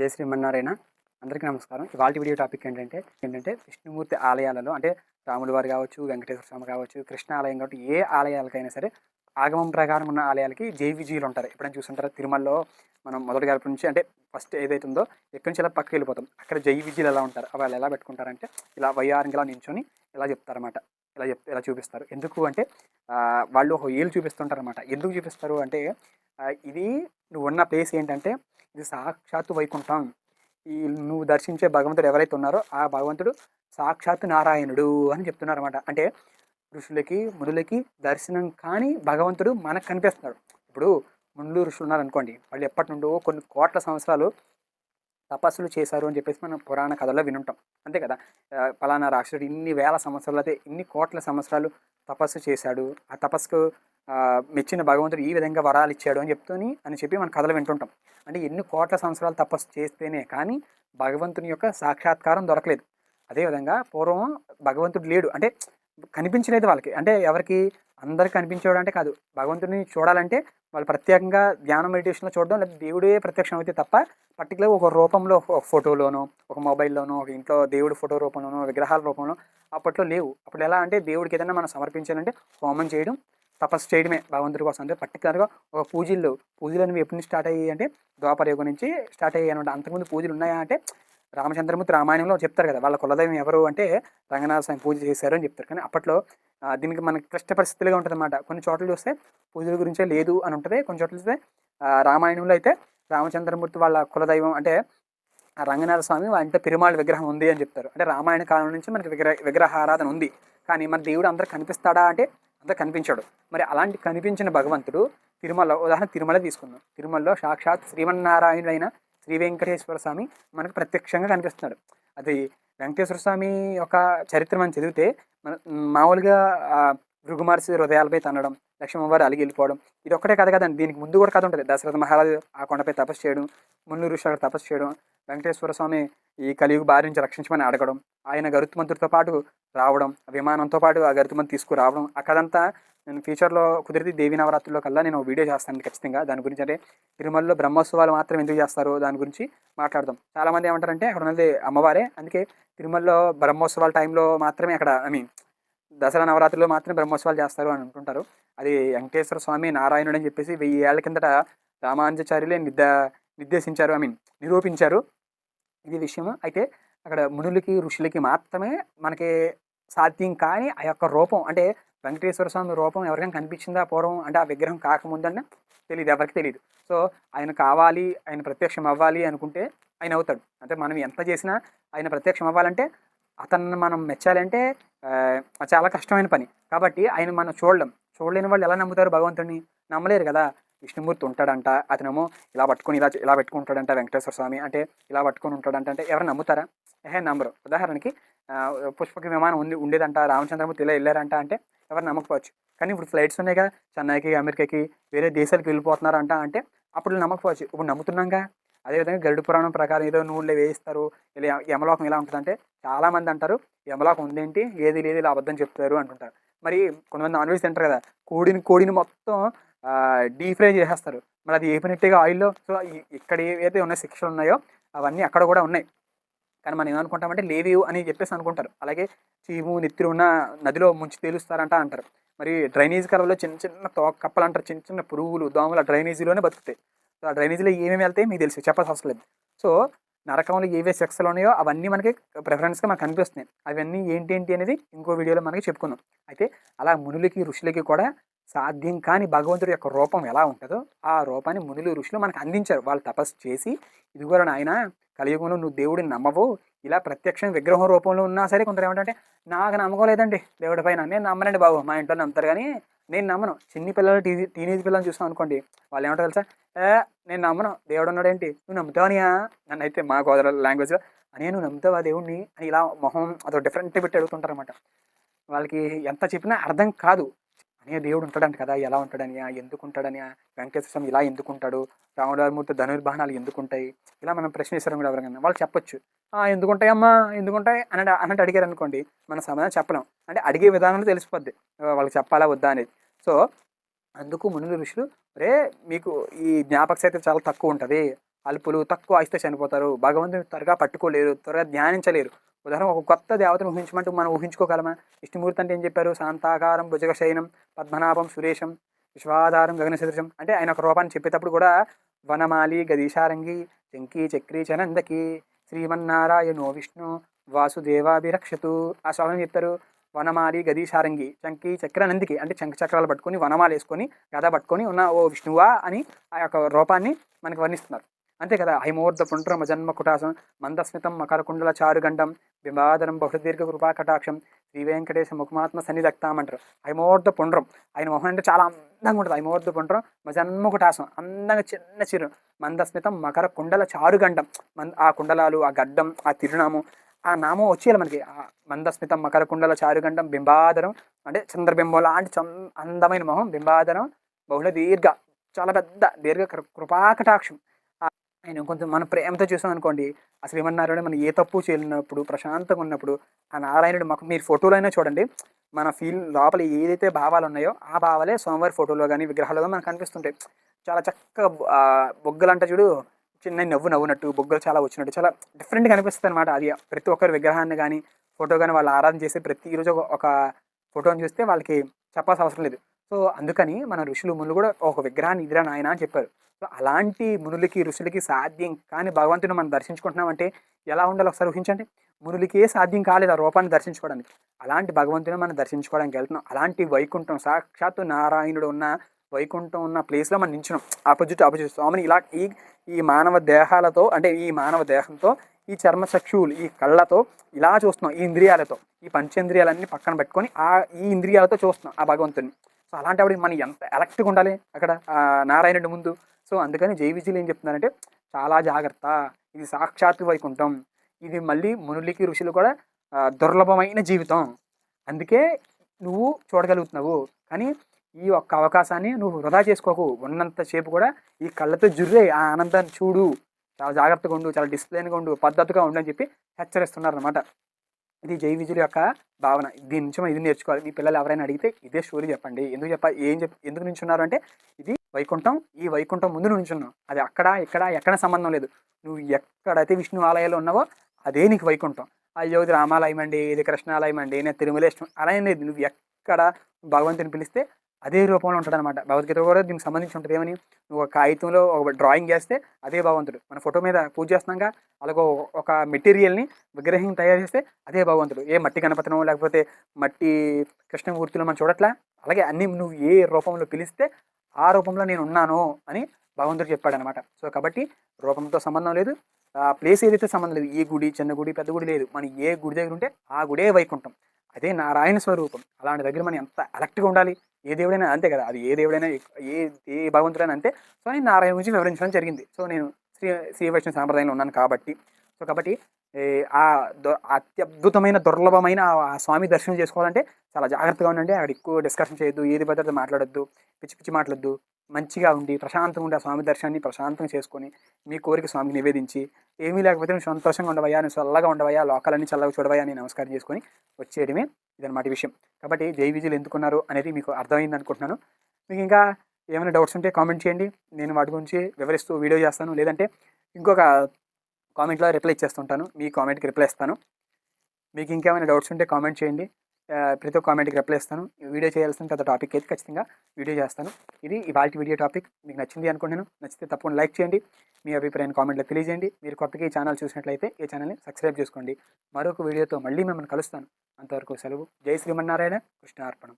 జయ శ్రీమన్నారాయణ అందరికీ నమస్కారం. ఇవాళ వీడియో టాపిక్ ఏంటంటే ఏంటంటే విష్ణుమూర్తి ఆలయాలలో అంటే రాముల వారు కావచ్చు వెంకటేశ్వర స్వామి కావచ్చు కృష్ణ ఆలయం కావచ్చు ఏ ఆలయాలకైనా సరే ఆగమం ప్రకారం ఉన్న ఆలయాలకి జై ఉంటారు. ఎప్పుడైనా చూస్తుంటారా? తిరుమలలో మనం మొదటి గారి నుంచి అంటే ఫస్ట్ ఏదైతే ఉందో ఎక్కడి నుంచి ఇలా పక్కకి వెళ్ళిపోతాం. అక్కడ జై విజీలు ఎలా ఉంటారు? వాళ్ళు ఎలా పెట్టుకుంటారంటే ఇలా వయ్యారంగా ఇలా నించొని ఇలా చెప్తారన్నమాట. ఇలా చెప్ ఇలా చూపిస్తారు. ఎందుకు అంటే వాళ్ళు ఒక ఏళ్ళు చూపిస్తుంటారన్నమాట. ఎందుకు చూపిస్తారు అంటే ఇది నువ్వు ఉన్న ప్లేస్ ఏంటంటే ఇది సాక్షాత్తు వైకుంఠం. ఈ నువ్వు దర్శించే భగవంతుడు ఎవరైతే ఉన్నారో ఆ భగవంతుడు సాక్షాత్తు నారాయణుడు అని చెప్తున్నారు అనమాట అంటే ఋషులకి మునులకి దర్శనం కాని భగవంతుడు మనకు కనిపిస్తున్నాడు. ఇప్పుడు మునులు ఋషులు ఉన్నారు అనుకోండి వాళ్ళు ఎప్పటి నుండో కొన్ని కోట్ల సంవత్సరాలు తపస్సులు చేశారు అని చెప్పేసి మనం పురాణ కథల్లో వినుంటాం. అంతే కదా? ఫలానా పలానా రాక్షసుడు ఇన్ని వేల సంవత్సరాలు అయితే ఇన్ని కోట్ల సంవత్సరాలు తపస్సు చేశాడు. ఆ తపస్సుకు మెచ్చిన భగవంతుడు ఈ విధంగా వరాలు ఇచ్చాడు అని చెప్తూని అని చెప్పి మన కథలు వింటుంటాం. అంటే ఎన్ని కోట్ల సంవత్సరాలు తపస్సు చేస్తేనే కానీ భగవంతుని యొక్క సాక్షాత్కారం దొరకలేదు. అదేవిధంగా పూర్వం భగవంతుడు లేడు. అంటే కనిపించలేదు వాళ్ళకి. అంటే ఎవరికి అందరికి కనిపించేవాడు అంటే కాదు. భగవంతుడిని చూడాలంటే వాళ్ళు ప్రత్యేకంగా ధ్యానం మెడిటేషన్లో చూడడం లేదా దేవుడే ప్రత్యక్షం అయితే తప్ప పర్టికులర్ ఒక రూపంలో ఒక ఫోటోలోనో ఒక మొబైల్లోనో ఒక ఇంట్లో దేవుడి ఫోటో రూపంలోనో విగ్రహాల రూపంలో అప్పట్లో లేవు. అప్పుడు ఎలా అంటే దేవుడికి ఏదైనా మనం సమర్పించాలంటే హోమం చేయడం తపస్సు చేయడమే భగవంతుడి కోసం. అంటే పర్టికులర్గా ఒక పూజలు పూజలు అనేవి ఎప్పటి నుంచి స్టార్ట్ అయ్యాయి అంటే ద్వాపర యుగం నుంచి స్టార్ట్ అయ్యాయి అనమాట అంతకుముందు పూజలు ఉన్నాయా అంటే రామచంద్రమూర్తి రామాయణంలో చెప్తారు కదా వాళ్ళ కులదైవం ఎవరు అంటే రంగనాథ స్వామి పూజ చేశారు అని చెప్తారు. కానీ అప్పట్లో దీనికి మనకి క్లిష్ట పరిస్థితులుగా ఉంటుంది అనమాట కొన్ని చోట్ల చూస్తే పూజల గురించే లేదు అని ఉంటుంది. కొన్ని చోట్ల చూస్తే రామాయణంలో అయితే రామచంద్రమూర్తి వాళ్ళ కులదైవం అంటే రంగనాథ స్వామి అంటే పెరుమాళ్ విగ్రహం ఉంది అని చెప్తారు. అంటే రామాయణ కాలం నుంచి మనకి విగ్రహ విగ్రహారాధన ఉంది. కానీ మన దేవుడు అందరూ కనిపిస్తాడా అంటే అంత కనిపించాడు. మరి అలాంటి కనిపించిన భగవంతుడు తిరుమల ఉదాహరణ తిరుమల తీసుకుందాం. తిరుమలలో సాక్షాత్ శ్రీమన్నారాయణుడైన శ్రీ వెంకటేశ్వర స్వామి మనకు ప్రత్యక్షంగా కనిపిస్తున్నాడు. అది వెంకటేశ్వర స్వామి యొక్క చరిత్ర మనం చదివితే మన మామూలుగా ఆ, భృగుమహర్షి హృదయాలపై తనడం లక్ష్మణవారు అలిగి వెళ్ళిపోవడం ఇది ఒక్కటే కథ కదండి. దీనికి ముందు కూడా కథ ఉంటుంది. దశరథ మహారాజు ఆ కొండపై తపస్సు చేయడం మున్నూరు ఋషులు తపస్సు చేయడం వెంకటేశ్వర స్వామి ఈ కలియుగ బారి నుంచి రక్షించమని అడగడం ఆయన గరుత్మంతుడితో పాటు రావడం విమానంతో పాటు ఆ గరుత్మంతు తీసుకురావడం ఆ కథంతా నేను ఫ్యూచర్లో కుదిరితే దేవి నవరాత్రుల్లో కల్లా నేను వీడియో చేస్తాను ఖచ్చితంగా. దాని గురించి అంటే తిరుమలలో బ్రహ్మోత్సవాలు మాత్రం ఎందుకు చేస్తారు దాని గురించి మాట్లాడదాం. చాలామంది ఏమంటారంటే అక్కడ ఉన్నది అమ్మవారే అందుకే తిరుమలలో బ్రహ్మోత్సవాల టైంలో మాత్రమే అక్కడ ఐ మీన్ దసరా నవరాత్రిలో మాత్రమే బ్రహ్మోత్సవాలు చేస్తారు అని అంటుంటారు. అది వెంకటేశ్వర స్వామి నారాయణుడు అని చెప్పేసి వెయ్యి ఏళ్ళ కిందట రామానుజాచార్యులే నిర్ద నిర్దేశించారు ఐ మీన్ నిరూపించారు ఇది విషయము. అయితే అక్కడ మునులకి ఋషులకి మాత్రమే మనకి సాధ్యం కానీ ఆ యొక్క రూపం అంటే వెంకటేశ్వర స్వామి రూపం ఎవరికైనా కనిపించిందా పూర్వం? అంటే ఆ విగ్రహం కాకముందంటే తెలియదు ఎవరికి తెలియదు సో ఆయన కావాలి ఆయన ప్రత్యక్షం అవ్వాలి అనుకుంటే ఆయన అవుతాడు. అంటే మనం ఎంత చేసినా ఆయన ప్రత్యక్షం అవ్వాలంటే అతన్ని మనం మెచ్చాలంటే చాలా కష్టమైన పని. కాబట్టి ఆయన మనం చూడడం చూడలేని వాళ్ళు ఎలా నమ్ముతారు భగవంతుడిని నమ్మలేరు కదా. విష్ణుమూర్తి ఉంటాడంట అతనేమో ఇలా పట్టుకొని ఇలా ఇలా పెట్టుకుంటాడంట వెంకటేశ్వర స్వామి. అంటే ఇలా పట్టుకొని ఉంటాడంట అంటే ఎవరు నమ్ముతారా? ఏహే నమ్మరు. ఉదాహరణకి పుష్పక విమానం ఉంది ఉండేదంట రామచంద్రమూర్తి ఇలా వెళ్ళారంట అంటే ఎవరు నమ్మకపోవచ్చు. కానీ ఇప్పుడు ఫ్లైట్స్ ఉన్నాయి కదా చెన్నైకి అమెరికాకి వేరే దేశాలకు వెళ్ళిపోతున్నారంట అంటే అప్పుడు నమ్మకపోవచ్చు. ఇప్పుడు నమ్ముతున్నాంగా? అదేవిధంగా గరుడు పురాణం ప్రకారం ఏదో నూనెలో వేయిస్తారు ఇలా యమలోకం ఎలా ఉంటుందంటే చాలామంది అంటారు యమలోకం ఉందేంటి? ఏది లేదు ఇలా అబద్ధం చెప్తారు అంటుంటారు. మరి కొంతమంది నాన్ వెజ్ తింటారు కదా కోడిని కోడిని మొత్తం డీప్ ఫ్రై చేసేస్తారు. మరి అది ఏపినట్టుగా ఆయిల్లో? సో ఇక్కడ ఏవైతే ఉన్నాయి శిక్షలు ఉన్నాయో అవన్నీ అక్కడ కూడా ఉన్నాయి. కానీ మనం ఏమనుకుంటామంటే లేవియు అని చెప్పేసి అనుకుంటారు. అలాగే చీము నెత్తిరి ఉన్న నదిలో ముంచి తేలుస్తారంట అంటారు. మరి డ్రైనేజ్ కలవలో చిన్న చిన్న తో కప్పలు అంటారు. చిన్న చిన్న పురుగులు దోమలు ఆ డ్రైనేజీలోనే బతుకుతాయి. సో ఆ డ్రైనేజీలో ఏమేమి వెళ్తాయి మీకు తెలుసు. చెప్పాల్సి అవసరం లేదు. సో నరకంలో ఏవే సెక్స్లు ఉన్నాయో అవన్నీ మనకి ప్రిఫరెన్స్గా మనకు కనిపిస్తున్నాయి. అవన్నీ ఏంటి ఏంటి అనేది ఇంకో వీడియోలో మనకి చెప్పుకుందాం. అయితే అలా మునులకి ఋషులకి కూడా సాధ్యం కాని భగవంతుడి యొక్క రూపం ఎలా ఉంటుందో ఆ రూపాన్ని మునులు ఋషులు మనకు అందించారు. వాళ్ళు తపస్సు చేసి ఇదిగోరా నాయన కలియుగంలో నువ్వు దేవుడిని నమ్మవు ఇలా ప్రత్యక్షం విగ్రహం రూపంలో ఉన్నా సరే కొందరు ఏమంటే నాకు నమ్మకం లేదండి దేవుడి పైన. నేను నమ్మనండి బాబు మా ఇంట్లో నమ్ముతారు. కానీ నేను నమ్మను. చిన్ని పిల్లలు టీ టీనేజ్ పిల్లలు చూస్తాం అనుకోండి వాళ్ళు ఏమంటారు తెలుసా? ఏ నేను నమ్మను. దేవుడు ఉన్నాడేంటి? నువ్వు నమ్ముతావనియా? నన్ను అయితే మా గోదర లాంగ్వేజ్లో అని నువ్వు నమ్ముతావా దేవుడిని అని ఇలా మొహం అదో డిఫరెంట్ పెట్టి అడుగుతుంటారు అనమాట వాళ్ళకి ఎంత చెప్పినా అర్థం కాదు. అనే దేవుడు ఉంటాడంట కదా ఎలా ఉంటాడని ఎందుకు ఉంటాడని వెంకటేశ్వర స్వామి ఇలా ఎందుకు ఉంటాడు రాముడామూర్తి ధనుర్బాణాలు ఎందుకు ఉంటాయి ఇలా మనం ప్రశ్న వేసారు కూడా ఎవరికైనా వాళ్ళు చెప్పొచ్చు. "ఆ, ఎందుకు ఉంటాయి అమ్మా ఎందుకు ఉంటాయి అని అన్నట్టు అడిగారు అనుకోండి మన సమాధానం చెప్పలేం. అంటే అడిగే విధానంలో తెలిసిపోద్ది. వాళ్ళకి చెప్పాలా వద్దా అనేది. సో అందుకు మునులు ఋషులు రే మీకు ఈ జ్ఞాపక శక్తి చాలా తక్కువ ఉంటుంది. అల్పులు తక్కువ ఆయిస్తే చనిపోతారు. భగవంతుని త్వరగా పట్టుకోలేరు త్వరగా ధ్యానించలేరు. ఉదాహరణ ఒక కొత్త దేవతను ఊహించమంటూ మనం ఊహించుకోగలమా? విష్ణుమూర్తి అంటే ఏం చెప్పారు? శాంతాకారం భుజగశయనం పద్మనాభం సురేషం విశ్వాధారం గగన సదృశం అంటే ఆయన ఒక రూపాన్ని చెప్పేటప్పుడు కూడా వనమాలి గదీశారంగి చంకీ చక్రీ చనందకి శ్రీమన్నారాయణో విష్ణు వాసుదేవాభిరక్షతు. ఆ స్వామిని చెప్తారు వనమాలి గదీశారంగి చంకి చక్ర నందికి అంటే చంక చక్రాలు పట్టుకొని వనమాలు వేసుకొని గద పట్టుకొని ఉన్న ఓ విష్ణువా అని ఆ యొక్క రూపాన్ని మనకి వర్ణిస్తున్నారు. అంతే కదా? హైమోర్ధ పుండ్రమ జన్మ కుటాసం మందస్మితం మకరకుండల చారుగండం బింబాదరం బహుదీర్ఘ కృపా కటాక్షం. శ్రీ వెంకటేశ ముఖమాత్మ సన్నిధక్తాం అంటారు హైమోర్ధ పుండ్రం. ఆయన మొహం అంటే చాలా అందంగా ఉంటుంది. హైమోర్ధ పుండ్రం మా కుటాసం అందంగా చిన్న చిరు. మందస్మితం మకర కుండల చారుగండం. మన్ ఆ కుండలాలు ఆ గడ్డం ఆ తిరునాము ఆ నామం వచ్చేయాలి మనకి. ఆ మందస్మితం మకర కుండల చారుగండం బింబాదరం అంటే చంద్రబింబం లాంటి చం అందమైన మొహం బింబాదరం బహుళ దీర్ఘ చాలా పెద్ద దీర్ఘ కృ- కృపాకటాక్షం ఆయన కొంచెం మన ప్రేమతో చూసాం అనుకోండి ఆ శ్రీమన్నారాయణ మనం ఏ తప్పు చేయనప్పుడు ప్రశాంతంగా ఉన్నప్పుడు ఆ నారాయణుడు మాకు మీరు ఫోటోలు అయినా చూడండి మన ఫీల్ లోపల ఏదైతే భావాలు ఉన్నాయో ఆ భావాలే సోమవారి ఫోటోలో కానీ విగ్రహాల్లో కానీ మనకు కనిపిస్తుంటాయి. చాలా చక్కగా బొగ్గలు బొగ్గలంట చూడు చిన్న నవ్వు నవ్వునట్టు బొగ్గలు చాలా వచ్చినట్టు చాలా డిఫరెంట్గా అనిపిస్తుంది అనమాట అది ప్రతి ఒక్కరి విగ్రహాన్ని కానీ ఫోటో కానీ వాళ్ళు ఆరాధన చేసి ప్రతిరోజు ఒక ఫోటోని చూస్తే వాళ్ళకి చెప్పాల్సిన అవసరం లేదు. సో అందుకని మన ఋషులు మునులు కూడా ఒక విగ్రహాన్ని ఇదిరా నాయన అని చెప్పారు. సో అలాంటి మునులకి ఋషులకి సాధ్యం కానీ భగవంతుని మనం దర్శించుకుంటున్నామంటే ఎలా ఉండాలో ఒకసారి ఊహించండి? మునులకే సాధ్యం కాలేదు ఆ రూపాన్ని దర్శించుకోవడానికి. అలాంటి భగవంతుని మనం దర్శించుకోవడానికి వెళ్తున్నాం. అలాంటి వైకుంఠం సాక్షాత్తు నారాయణుడు ఉన్న వైకుంఠం ఉన్న ప్లేస్లో మనం నించున్నాం. ఆపోజిట్ ఆపోజిట్ స్వామిని ఇలా ఈ ఈ మానవ దేహాలతో అంటే ఈ మానవ దేహంతో ఈ చర్మ చక్షువులు ఈ కళ్ళతో ఇలా చూస్తున్నాం. ఈ ఇంద్రియాలతో ఈ పంచేంద్రియాలన్నీ పక్కన పెట్టుకొని ఆ ఈ ఇంద్రియాలతో చూస్తున్నాం ఆ భగవంతుని. సో అలాంటి మనం ఎంత ఎలక్ట్గా ఉండాలి అక్కడ? నారాయణుడి ముందు. సో అందుకని జై ఏం చెప్తున్నారంటే చాలా జాగ్రత్త. ఇది సాక్షాత్ వైకుంఠం. ఇది మళ్ళీ మునులకి ఋషులు కూడా దుర్లభమైన జీవితం. అందుకే నువ్వు చూడగలుగుతున్నావు. కానీ ఈ ఒక్క అవకాశాన్ని నువ్వు వృధా చేసుకోకు. ఉన్నంతసేపు కూడా ఈ కళ్ళతో జుర్రే ఆ ఆనందాన్ని చూడు. చాలా జాగ్రత్తగా ఉండు చాలా డిసిప్లైన్గా ఉండు పద్ధతిగా ఉండు అని చెప్పి హెచ్చరిస్తున్నారు అనమాట ఇది జై విజయుల యొక్క భావన. దీని నుంచి ఇది నేర్చుకోవాలి. మీ పిల్లలు ఎవరైనా అడిగితే ఇదే స్టోరీ చెప్పండి. ఎందుకు చెప్ప ఏం చెప్ ఎందుకు నించున్నారు అంటే ఇది వైకుంఠం ఈ వైకుంఠం ముందు నించున్నావు అది అక్కడ ఇక్కడ ఎక్కడ సంబంధం లేదు. నువ్వు ఎక్కడైతే విష్ణు ఆలయాలు ఉన్నావో అదే నీకు వైకుంఠం. అయ్యో ఇది రామాలయం అండి ఇది కృష్ణాలయం అండి నేను తిరుమలేష్టం అలా ఏం లేదు. నువ్వు ఎక్కడ భగవంతుని పిలిస్తే అదే రూపంలో ఉంటాడనమాట భగవద్గీత కూడా దీనికి సంబంధించి ఉంటుంది. ఏమని? నువ్వు ఒక కాగితంలో ఒక డ్రాయింగ్ చేస్తే అదే భగవంతుడు. మన ఫోటో మీద పూజ చేస్తున్నాక అలాగో ఒక మెటీరియల్ని విగ్రహం తయారు చేస్తే అదే భగవంతుడు. ఏ మట్టి గణపతనం లేకపోతే మట్టి కృష్ణమూర్తిలో మనం చూడట్లా? అలాగే అన్ని నువ్వు ఏ రూపంలో పిలిస్తే ఆ రూపంలో నేను ఉన్నాను అని భగవంతుడు చెప్పాడనమాట సో కాబట్టి రూపంతో సంబంధం లేదు. ఆ ప్లేస్ ఏదైతే సంబంధం లేదు ఏ గుడి చిన్న గుడి పెద్ద గుడి లేదు. మనం ఏ గుడి దగ్గర ఉంటే ఆ గుడే వైకుంఠం. అదే నారాయణ స్వరూపం. అలాంటి దగ్గర మనం ఎంత అలర్ట్గా ఉండాలి? ఏ దేవుడైనా అంతే కదా అది ఏ దేవుడైనా ఏ ఏ భగవంతుడైనా అంతే. సో నేను నారాయణ గురించి వివరించడం జరిగింది. సో నేను శ్రీ శ్రీ వైష్ణవ సాంప్రదాయంలో ఉన్నాను కాబట్టి. సో కాబట్టి ఆ అత్యద్భుతమైన దుర్లభమైన ఆ స్వామి దర్శనం చేసుకోవాలంటే చాలా జాగ్రత్తగా ఉండండి. అక్కడ ఎక్కువ డిస్కషన్ చేయొద్దు ఏది భద్రత మాట్లాడొద్దు పిచ్చి పిచ్చి మాట్లాడద్దు. మంచిగా ఉండి ప్రశాంతంగా ఉండి ఆ స్వామి దర్శనాన్ని ప్రశాంతంగా చేసుకొని మీ కోరిక స్వామికి నివేదించి ఏమీ లేకపోతే నువ్వు సంతోషంగా ఉండవయ్యా నువ్వు చల్లగా ఉండవయ్యా లోకాలన్నీ చల్లగా చూడవయ్యా అని నమస్కారం చేసుకొని వచ్చేయడమే ఇదన్నమాట విషయం. కాబట్టి జై ఎందుకున్నారు అనేది మీకు అర్థమైంది అనుకుంటున్నాను. మీకు ఇంకా ఏమైనా డౌట్స్ ఉంటే కామెంట్ చేయండి. నేను వాటి గురించి వివరిస్తూ వీడియో చేస్తాను. లేదంటే ఇంకొక కామెంట్లో రిప్లై ఇచ్చేస్తుంటాను. మీ కామెంట్కి రిప్లై ఇస్తాను. మీకు ఇంకేమైనా డౌట్స్ ఉంటే కామెంట్ చేయండి. ప్రతి ఒక్క కామెంట్కి రిప్లై ఇస్తాను వీడియో చేయాల్సిన పెద్ద టాపిక్ అయితే ఖచ్చితంగా వీడియో చేస్తాను. ఇది ఇవాళ వీడియో టాపిక్ మీకు నచ్చింది అనుకుంటున్నాను. నచ్చితే తప్పకుండా లైక్ చేయండి. మీ అభిప్రాయాన్ని కామెంట్లో తెలియజేయండి. మీరు కొత్తగా ఈ ఛానల్ చూసినట్లయితే ఈ ఛానల్ని సబ్స్క్రైబ్ చేసుకోండి. మరొక వీడియోతో మళ్ళీ మిమ్మల్ని కలుస్తాను. అంతవరకు సెలవు. జై శ్రీమన్నారాయణ కృష్ణార్పణం.